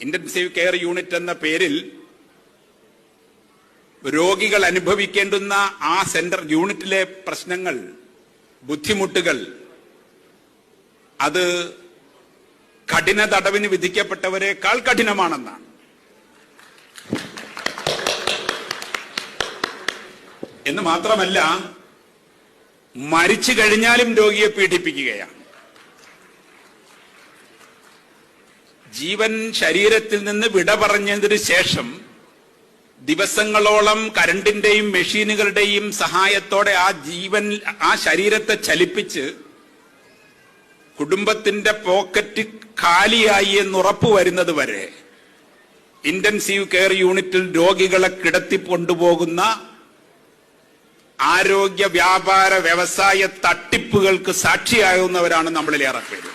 Intensive care unit എന്ന പേരിൽ രോഗികൾ അനുഭവിക്കേണ്ടുന്ന ആ സെന്റർ യൂണിറ്റിലെ പ്രശ്നങ്ങൾ ബുദ്ധിമുട്ടുകൾ അത് കഠിന തടവിന് വിധിക്കപ്പെട്ടവരെക്കാൾ കഠിനമാണെന്നാണ്. എന്ന് മാത്രമല്ല മരിച്ചു കഴിഞ്ഞാലും രോഗിയെ പീഡിപ്പിക്കുകയാണ്. ജീവൻ ശരീരത്തിൽ നിന്ന് വിട പറഞ്ഞതിന് ശേഷം ദിവസങ്ങളോളം കരണ്ടിന്റെയും മെഷീനുകളുടെയും സഹായത്തോടെ ആ ജീവൻ ആ ശരീരത്തെ ചലിപ്പിച്ച് കുടുംബത്തിന്റെ പോക്കറ്റ് കാലിയായി എന്ന് ഉറപ്പ് വരുന്നത് വരെ ഇന്റൻസീവ് കെയർ യൂണിറ്റിൽ രോഗികളെ കിടത്തി കൊണ്ടുപോകുന്ന ആരോഗ്യ വ്യാപാര വ്യവസായ തട്ടിപ്പുകൾക്ക് സാക്ഷിയാകുന്നവരാണ് നമ്മളിലേറെ പേര്.